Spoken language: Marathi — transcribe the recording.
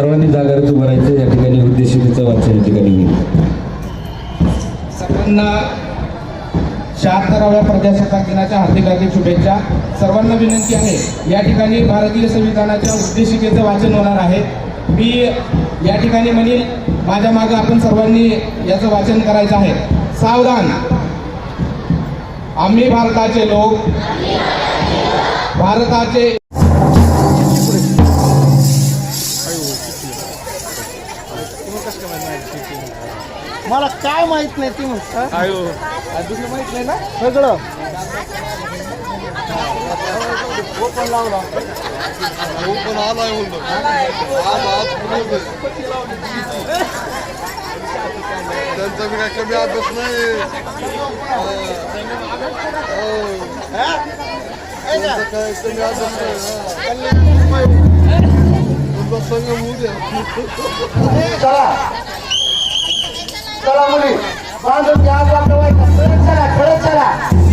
सर्वांनी जागृत उभं राहायचं या ठिकाणी उद्देशिकेचं वाचन या ठिकाणी होईल. सर्वांना शहात्तराव्या प्रजासत्ताक दिनाच्या हार्दिक हार्दिक शुभेच्छा. सर्वांना विनंती आहे या ठिकाणी भारतीय संविधानाच्या उद्देशिकेचं वाचन होणार आहे. मी या ठिकाणी म्हणेल माझ्या मागे आपण सर्वांनी याचं वाचन करायचं आहे. सावधान. आम्ही भारताचे लोक. भारताचे मला काय माहीत नाही ती दुसरं माहीत नाही ना? सगळं. ओपन लावला ओपन आलाय म्हणतो आज आज त्यांचा बी काय कमी अभ्यास नाही. काय कमी अभ्यास नाही चला. चला मुली. बांधून घ्या आपला प्रवास खरंच चला खरंच चला.